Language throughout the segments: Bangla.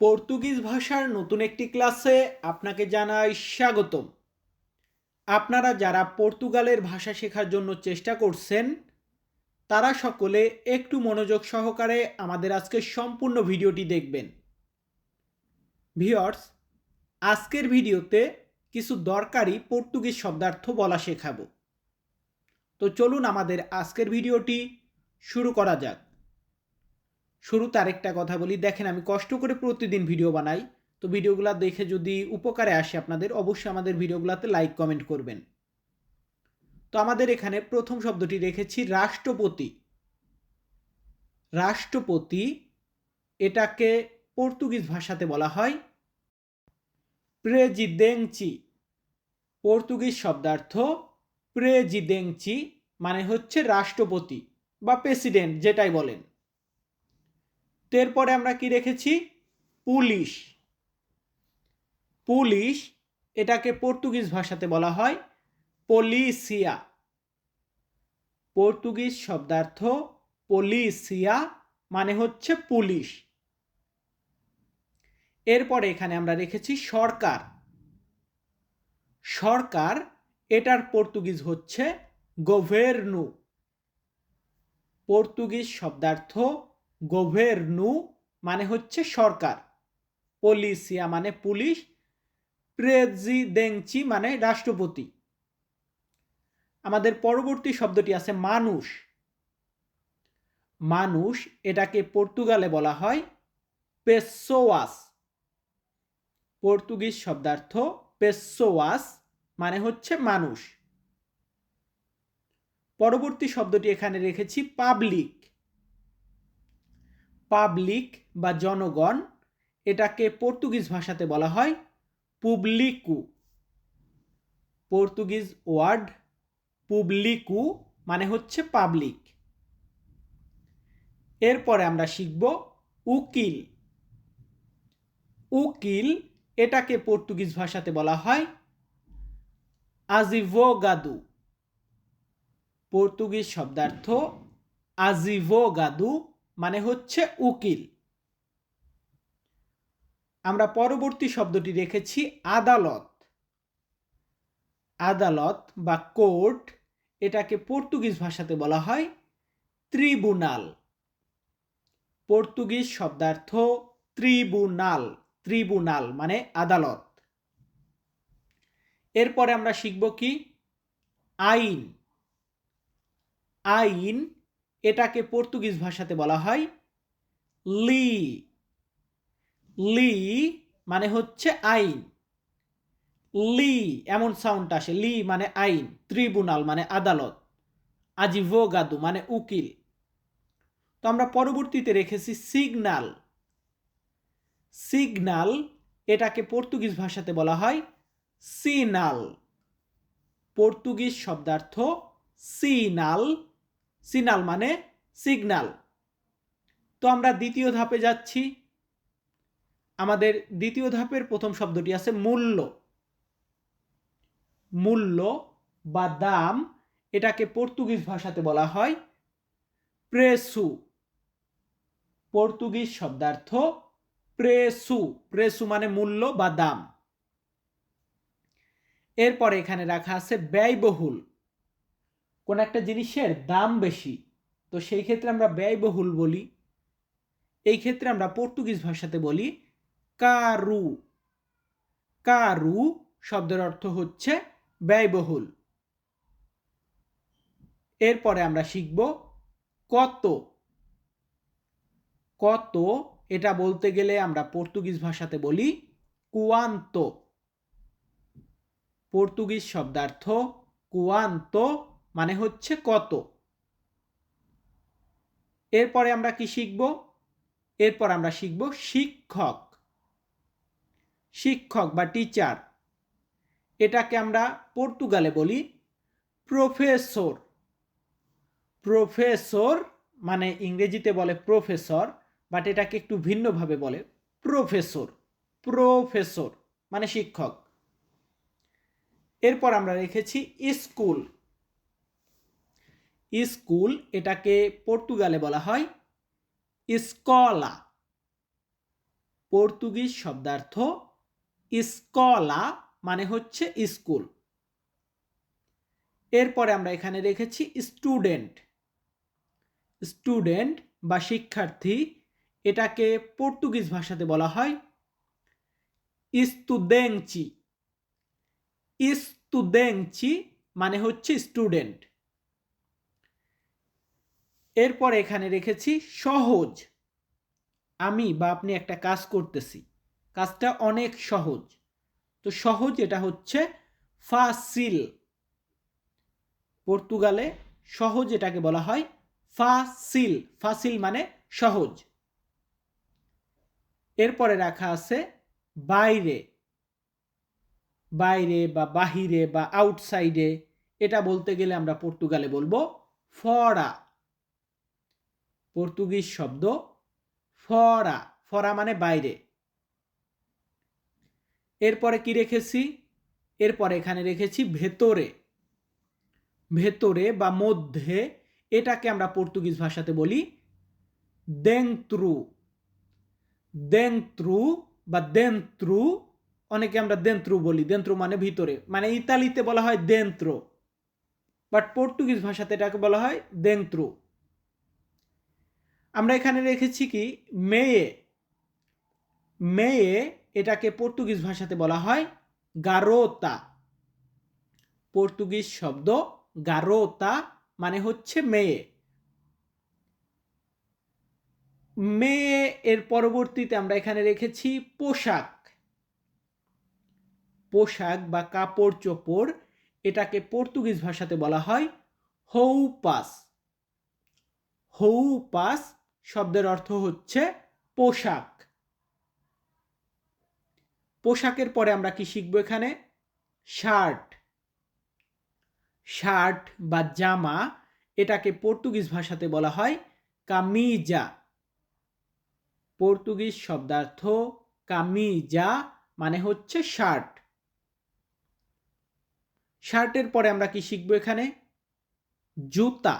পর্তুগিজ ভাষার নতুন একটি ক্লাসে আপনাকে জানাই স্বাগতম। আপনারা যারা পর্তুগালের ভাষা শেখার জন্য চেষ্টা করছেন, তারা সকলে একটু মনোযোগ সহকারে আমাদের আজকের সম্পূর্ণ ভিডিওটি দেখবেন। ভিওর্স আজকের ভিডিওতে কিছু দরকারি পর্তুগিজ শব্দার্থ বলা শেখাবো। তো চলুন আমাদের আজকের ভিডিওটি শুরু করা যাক। শুরুতে আরেকটা কথা বলি। দেখেন, আমি কষ্ট করে প্রতিদিন ভিডিও বানাই। তো ভিডিওগুলো দেখে যদি উপকারে আসে আপনাদের, অবশ্যই আমাদের ভিডিওগুলোতে লাইক কমেন্ট করবেন। তো আমাদের এখানে প্রথম শব্দটি রেখেছি, রাষ্ট্রপতি। রাষ্ট্রপতি এটাকে পর্তুগিজ ভাষাতে বলা হয় প্রেজিদেংচি। পর্তুগিজ শব্দার্থ প্রেজিদেংচি মানে হচ্ছে রাষ্ট্রপতি বা প্রেসিডেন্ট যেটাই বলেন। তো এরপরে আমরা কি রেখেছি? পুলিশ। পুলিশ এটাকে পর্তুগিজ ভাষাতে বলা হয় পলিসিয়া। পর্তুগিজ শব্দার্থ পলিসিয়া মানে হচ্ছে পুলিশ। এরপরে এখানে আমরা রেখেছি সরকার। সরকার এটার পর্তুগিজ হচ্ছে গোভেরনু। পর্তুগিজ শব্দার্থ গোভেরনু মানে হচ্ছে সরকার। পলিসিয়া মানে পুলিশ প্রেজিডেন্সি মানে রাষ্ট্রপতি। আমাদের পরবর্তী শব্দটি আছে মানুষ। মানুষ এটাকে পর্তুগালে বলা হয় পেসোয়াস। পর্তুগিজ শব্দার্থ পেসোয়াস মানে হচ্ছে মানুষ। পরবর্তী শব্দটি এখানে রেখেছি পাবলিক। পাবলিক বা জনগণ, এটাকে পর্তুগিজ ভাষাতে বলা হয় পুবলিকু পর্তুগিজ ওয়ার্ড পুবলিকু মানে হচ্ছে পাবলিক এরপরে আমরা শিখব উকিল। উকিল এটাকে পর্তুগিজ ভাষাতে বলা হয় আজিভোগাদু। পর্তুগিজ শব্দার্থ আজিভোগাদু মানে হচ্ছে উকিল। আমরা পরবর্তী শব্দটি রেখেছি আদালত। আদালত বা কোর্ট এটাকে পর্তুগিজ ভাষাতে বলা হয় ত্রিবুনাল পর্তুগিজ শব্দার্থ ত্রিবুনাল ত্রিবুনাল মানে আদালত। এরপরে আমরা শিখব কি? আইন। আইন এটাকে পর্তুগিজ ভাষাতে বলা হয় লি। লি মানে হচ্ছে আইন। লি, এমন সাউন্ড আসে। লি মানে আইন ট্রিব্যুনাল মানে আদালত আজিভোগাদু মানে উকিল। তো আমরা পরবর্তীতে রেখেছি সিগনাল সিগনাল এটাকে পর্তুগিজ ভাষাতে বলা হয় সিনাল পর্তুগিজ শব্দার্থ সিনাল সিনাল মানে সিগনাল। তো আমরা দ্বিতীয় ধাপে যাচ্ছি। আমাদের দ্বিতীয় ধাপের প্রথম শব্দটি আছে মূল্য। মূল্য বা দাম এটাকে পর্তুগিজ ভাষাতে বলা হয় প্রেসু। পর্তুগিজ শব্দার্থ প্রেসু। প্রেসু মানে মূল্য বা দাম। এরপরে এখানে রাখা আছে ব্যয়বহুল। কোন একটা জিনিসের দাম বেশি, তো সেই ক্ষেত্রে আমরা ব্যয়বহুল বলি। এই ক্ষেত্রে আমরা পর্তুগিজ ভাষাতে বলি কারু। কারু শব্দের অর্থ হচ্ছে ব্যয়বহুল। এরপরে আমরা শিখব কত। কত, এটা বলতে গেলে আমরা পর্তুগিজ ভাষাতে বলি কুয়ান্ত। পর্তুগিজ শব্দার্থ কুয়ান্ত মানে হচ্ছে কত? এরপরে আমরা কি শিখব? এরপর আমরা শিখব শিক্ষক। শিক্ষক বা টিচার এটাকে আমরা পর্তুগালে বলি প্রফেসর। প্রফেসর মানে ইংরেজিতে বলে প্রফেসর বাট এটাকে একটু ভিন্নভাবে বলে প্রফেসর। প্রফেসর মানে শিক্ষক। এরপর আমরা রেখেছি স্কুল। স্কুল এটাকে পর্তুগালে বলা হয় স্কলা। পর্তুগিজ শব্দার্থ স্কলা মানে হচ্ছে স্কুল। এরপরে আমরা এখানে রেখেছি স্টুডেন্ট। স্টুডেন্ট বা শিক্ষার্থী এটাকে পর্তুগিজ ভাষাতে বলা হয় ইস্তুদেংচি ইস্তুদেংচি মানে হচ্ছে স্টুডেন্ট। এরপর এখানে রেখেছি সহজ। আমি বা আপনি একটা কাজ করতেছি। কাজটা অনেক সহজ। তো সহজ এটা হচ্ছে ফাসিল। পর্তুগালে সহজ এটাকে বলা হয় ফাসিল। ফাসিল মানে সহজ। এরপরে রাখা আছে বাইরে। বাইরে বা বাহিরে বা আউটসাইডে। এটা বলতে গেলে আমরা পর্তুগালে বলব ফরা। পর্তুগিজ শব্দ ফরা। ফরা মানে বাইরে। এরপরে কি রেখেছি? এরপরে এখানে রেখেছি ভেতরে। ভেতরে বা মধ্যে এটাকে আমরা পর্তুগিজ ভাষাতে বলি দেংত্রু দেন্ত্রু বা দেন্ত্রু, অনেকে আমরা দেন্ত্রু বলি। দেন্ত্রু মানে ভিতরে মানে ইতালিতে বলা হয় দেন্ত্র। বাট পর্তুগিজ ভাষাতে এটাকে বলা হয় দেন্ত্রু। আমরা এখানে রেখেছি কি? মেয়ে। মেয়ে এটাকে পর্তুগিজ ভাষাতে বলা হয় গারোতা। পর্তুগিজ শব্দ গারোতা মানে হচ্ছে মেয়ে। মেয়ে এর পরবর্তীতে আমরা এখানে রেখেছি পোশাক। পোশাক বা কাপড় চোপড় এটাকে পর্তুগিজ ভাষাতে বলা হয় হৌপাস। হৌপাস শব্দের অর্থ হচ্ছে পোশাক। পোশাকের পরে আমরা কি শিখব এখানে? শার্ট। শার্ট বা জামা এটাকে পর্তুগিজ ভাষাতে বলা হয় কামিজা। পর্তুগিজ শব্দার্থ কামিজা মানে হচ্ছে শার্ট। শার্টের পরে আমরা কি শিখব এখানে? জুতা।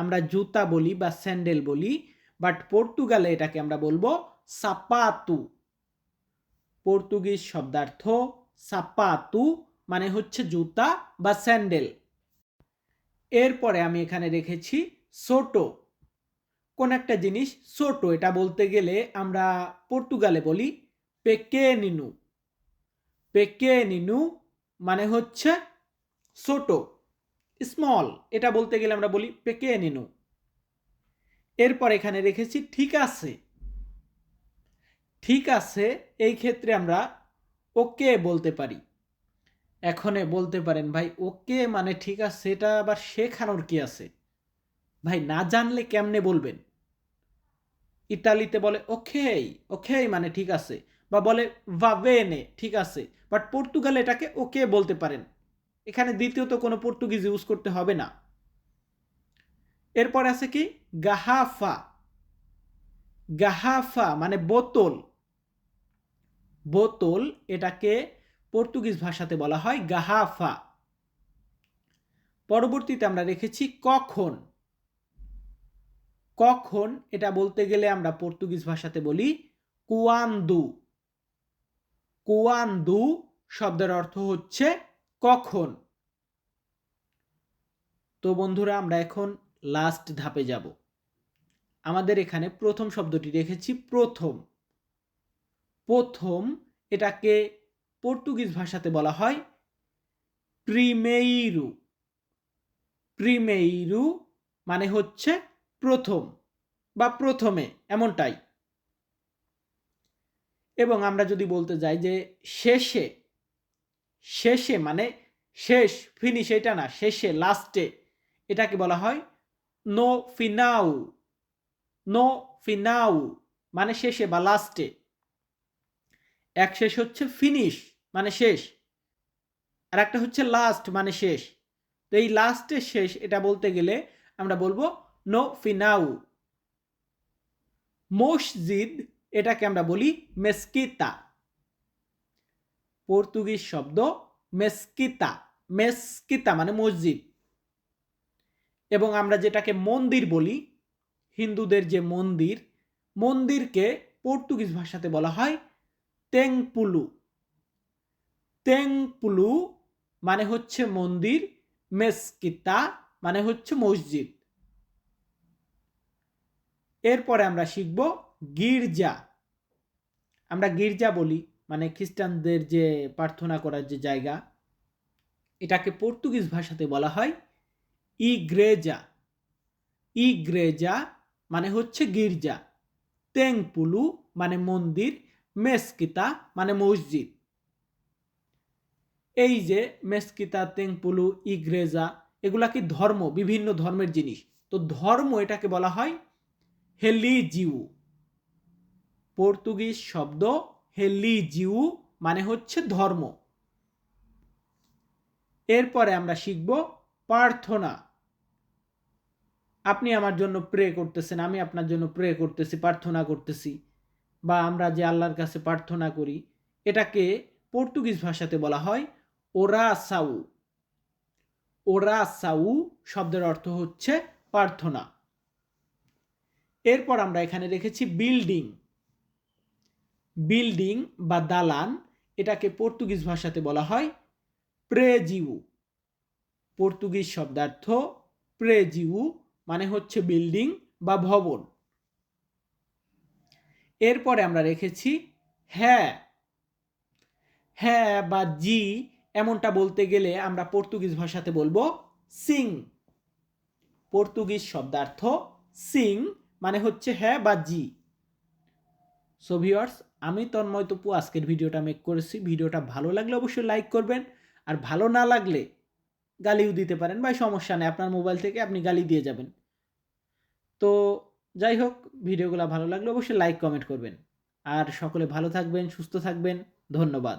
আমরা জুতা বলি বা স্যান্ডেল বলি বাট পর্তুগালে এটাকে আমরা বলব সাপাতু। পর্তুগিজ শব্দার্থ সাপাতু মানে হচ্ছে জুতা বা স্যান্ডেল। এরপরে আমি এখানে রেখেছি সোটো। কোন একটা জিনিস সোটো, এটা বলতে গেলে আমরা পর্তুগালে বলি পেকে নিনু পেকে নিনু মানে হচ্ছে ছোট স্মল এটা বলতে গেলে আমরা বলি পেকে নিনু এরপর এখানে রেখেছি, ঠিক আছে। ঠিক আছে, এই ক্ষেত্রে আমরা ওকে বলতে পারি। এখনে বলতে পারেন, ভাই ওকে মানে ঠিক আছে, এটা আবার শেখানোর কি আছে? ভাই, না জানলে কেমনে বলবেন? ইতালিতে বলে ওখেই ওখেই মানে ঠিক আছে। বা বলে ভাবেনে ঠিক আছে। বাট পর্তুগালে এটাকে ওকে বলতে পারেন। এখানে দ্বিতীয়ত কোনো পর্তুগিজ ইউজ করতে হবে না। এরপর আছে কি? গাহাফা। গাহাফা মানে বোতল। বোতল এটাকে পর্তুগিজ ভাষাতে বলা হয় গাহাফা। পরবর্তীতে আমরা রেখেছি কখন। কখন এটা বলতে গেলে আমরা পর্তুগিজ ভাষাতে বলি কুয়ান্দু। কুয়ান্দু শব্দের অর্থ হচ্ছে কখন? তো বন্ধুরা, আমরা এখন লাস্ট ধাপে যাব। আমাদের এখানে প্রথম শব্দটি রেখেছি, প্রথম। প্রথম এটাকে পর্তুগিজ ভাষাতে বলা হয় প্রিমেইরু। প্রিমেইরু মানে হচ্ছে প্রথম বা প্রথমে, এমনটাই। এবং আমরা যদি বলতে যাই যে শেষে শেষে মানে শেষ ফিনিশ এটা না, শেষে লাস্টে এটাকে বলা হয় নো ফিনাউ নো ফিনাউ মানে শেষে বা লাস্টে এক শেষ হচ্ছে ফিনিশ মানে শেষ। আর একটা হচ্ছে লাস্ট মানে শেষ। তো এই লাস্টের শেষ, এটা বলতে গেলে আমরা বলব নো ফিনাউ মসজিদ, এটাকে আমরা বলি মেসকিতা পর্তুগিজ শব্দ মেসকিতা মেসকিতা মানে মসজিদ। এবং আমরা যেটাকে মন্দির বলি, হিন্দুদের যে মন্দির, মন্দিরকে পর্তুগিজ ভাষাতে বলা হয় তেংপুলু। তেংপুলু মানে হচ্ছে মন্দির, মেসকিতা মানে হচ্ছে মসজিদ। এরপরে আমরা শিখব গির্জা। আমরা গির্জা বলি। মানে খ্রিস্টানদের যে প্রার্থনা করার যে জায়গা, এটাকে পর্তুগিজ ভাষাতে বলা হয় ইগ্রেজা। ইগ্রেজা মানে হচ্ছে গির্জা। তেংপুলু মানে মন্দির, মেসকিতা মানে মসজিদ। এই যে মেসকিতা, তেংপুলু, ইগ্রেজা, এগুলা কি ধর্ম? বিভিন্ন ধর্মের জিনিস। তো ধর্ম এটাকে বলা হয় হেলিজিউ। পর্তুগিজ শব্দ হেলিজিউ মানে হচ্ছে ধর্ম। এরপরে আমরা শিখব প্রার্থনা। আপনি আমার জন্য প্রে করতেছেন, আমি আপনার জন্য প্রে করতেছি, প্রার্থনা করতেছি। বা আমরা যে আল্লাহর কাছে প্রার্থনা করি, এটাকে পর্তুগিজ ভাষাতে বলা হয় ওরা সাউ ওরা সাউ শব্দের অর্থ হচ্ছে প্রার্থনা। এরপর আমরা এখানে রেখেছি বিল্ডিং বিল্ডিং বা দালান, এটাকে পর্তুগিজ ভাষাতে বলা হয় প্রেজিউ। পর্তুগিজ শব্দার্থ প্রেজিউ মানে হচ্ছে বিল্ডিং বা ভবন। এরপরে আমরা রেখেছি হ্যাঁ। হ্যাঁ বা জি এমনটা বলতে গেলে আমরা পর্তুগিজ ভাষাতে বলব সিং। পর্তুগিজ শব্দার্থ সিং মানে হচ্ছে হ্যাঁ বা জি। সো ভিওয়ার্স আমি তন্ময় তপু, আজকের ভিডিওটা মেক করেছি। ভিডিওটা ভালো লাগলে অবশ্যই লাইক করবেন। আর ভালো না লাগলে গালিও দিতে পারেন বা সমস্যা নেই, আপনার মোবাইল থেকে আপনি গালি দিয়ে যাবেন। তো যাই হোক, ভিডিওগুলো ভালো লাগলে অবশ্যই লাইক কমেন্ট করবেন। আর সকলে ভালো থাকবেন, সুস্থ থাকবেন। ধন্যবাদ।